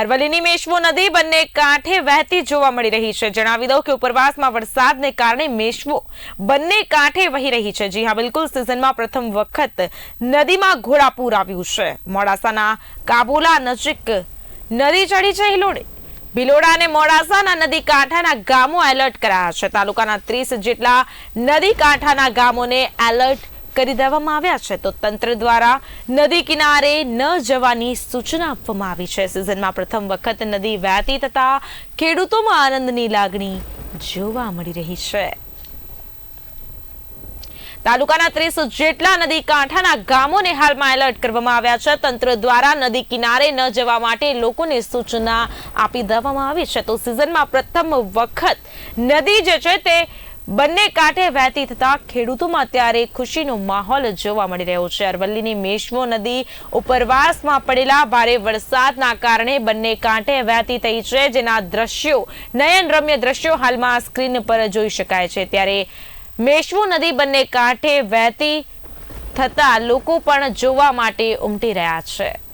અરવલ્લીની મેશ્વો નદી બંને કાંઠે વહેતી જોવા મળી રહી છે. જણાવી દઉં કે ઉપરવાસમાં વરસાદને કારણે મેશ્વો બંને કાંઠે વહી રહી છે. જી હા, બિલકુલ સિઝનમાં પ્રથમ વખત નદીમાં ઘોડાપૂર આવ્યું છે. મોડાસાના કાબુલા નજીક નદી ચડી છે હિલોડે. ભિલોડા અને મોડાસાના નદી કાંઠાના ગામો એલર્ટ કરાયા છે. તાલુકાના ત્રીસ જેટલા નદી કાંઠાના ગામોને એલર્ટ કરી દેવામાં આવ્યા છે, તો તંત્ર દ્વારા નદી કિનારે ન જવાની સૂચના આપવામાં આવી છે. સિઝનમાં પ્રથમ વખત નદી વહેતી થતા ખેડૂતોમાં આનંદની લાગણી જોવા મળી રહી છે. તાલુકાના ત્રીસ જેટલા નદી કાંઠાના ગામોને હાલમાં એલર્ટ કરવામાં આવ્યા છે. તંત્ર દ્વારા નદી કિનારે ન જવા માટે લોકોને સૂચના આપી દેવામાં આવી છે. તો સિઝનમાં પ્રથમ વખત નદી જે છે તે બંને કાંઠે વહેતી થતા ખેડૂતોમાં અત્યારે ખુશીનો માહોલ જોવા મળી રહ્યો છે. અરવલ્લીની મેશ્વો નદી ઉપરવાસમાં પડેલા ભારે વરસાદના કારણે બંને કાંઠે વહેતી થઈ છે, જેના દ્રશ્યો, નયનરમ્ય દ્રશ્યો હાલમાં સ્ક્રીન પર જોઈ શકાય છે. ત્યારે મેશ્વો નદી બંને કાંઠે વહેતી થતા લોકો પણ જોવા માટે ઉમટી રહ્યા છે.